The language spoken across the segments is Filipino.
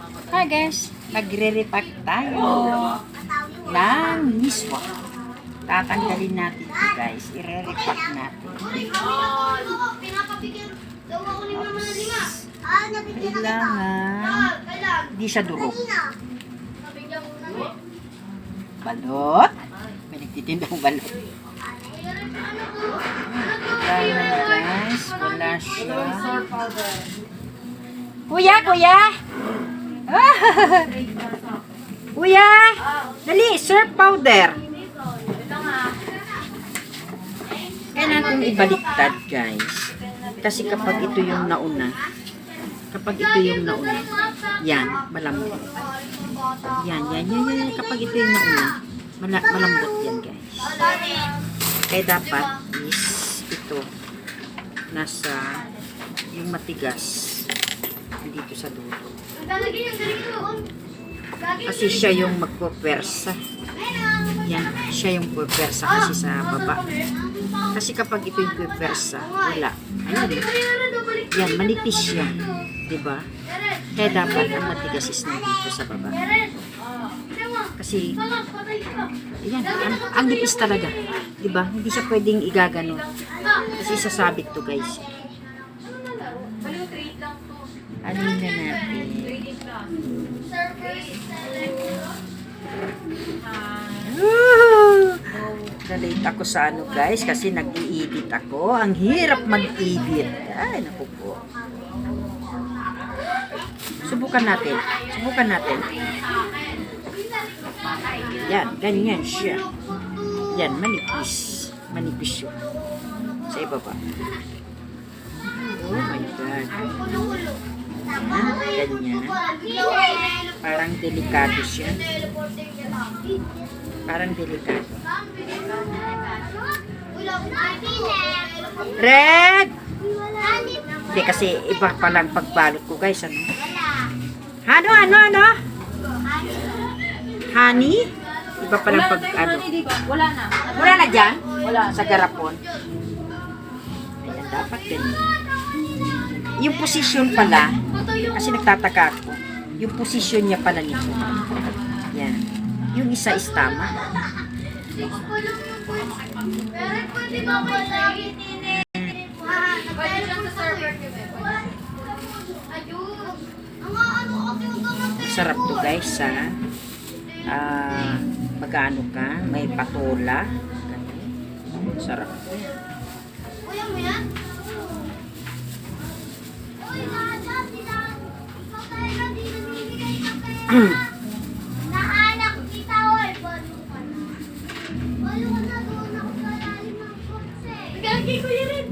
Hi guys, magre-repack tayo ng miswa. Tatanggalin natin ito guys. Ire-repack natin. Kita. Kailangan kailan? hindi siya durog. Balot. May nagtitindang balot. Ano to? Kailangan guys, wala siya. Kuya, kuya! Kuya! Dali, surf powder. Kailangan kong ibaliktad, guys. Kasi kapag ito yung nauna, kapag ito yung nauna, yan, malambot. Yan, yan, yan, yan. yan. Kapag ito yung nauna, mala malambot yan, guys. Kaya dapat is ito, nasa yung matigas dito sa dulo. Lagi Kasi siya yung magpupwersa. Yan, siya yung pupwersa kasi sa baba. Kasi kapag ito yung pupwersa, wala. Ayun, yan, manipis siya. 'Di ba? Kaya dapat ang matigas is nandito sa baba. Kasi, yan, ang, ang nipis talaga. 'Di ba? Hindi siya pwedeng igagano. Kasi sasabit to guys. Ano na natin? Woo! Nalate ako sa ano guys kasi nag-i-edit ako. Ang hirap mag-edit. Ay, naku po. Subukan natin. Subukan natin. Yan, ganyan siya. Yan, manipis. Manipis yun. Sa ibaba. Parang delikado siya. Parang delikado. Red! Hindi kasi iba pa lang pagbalot ko guys. Ano? Ano, ano, ano? Honey? Iba pa lang pag ano. Wala na. Wala na dyan? Wala. Sa garapon. Ayan, dapat ganyan. Yung position pala, kasi nagtataka ako, yung position niya pala nito. Yan. Yung isa is tama. Sa. Sarap to guys, ha? Ah, magano ka, may patola. Ganun. Sarap. Naanak kita, oy. Balo ka na. Balo ka na doon ako sa lalim ng kotse. Gagi ko rin.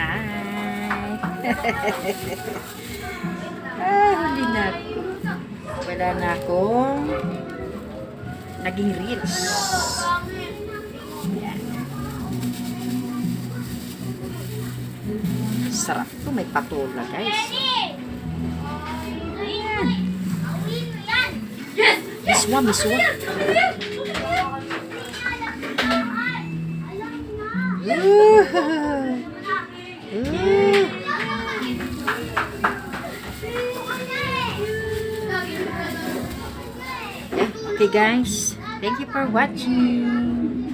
Hi! ah, huli na. Wala na akong naging reels. Yan. Sarap to, may patola guys. Ayan. Alam na. Uh, uh. Okay guys, thank you for watching.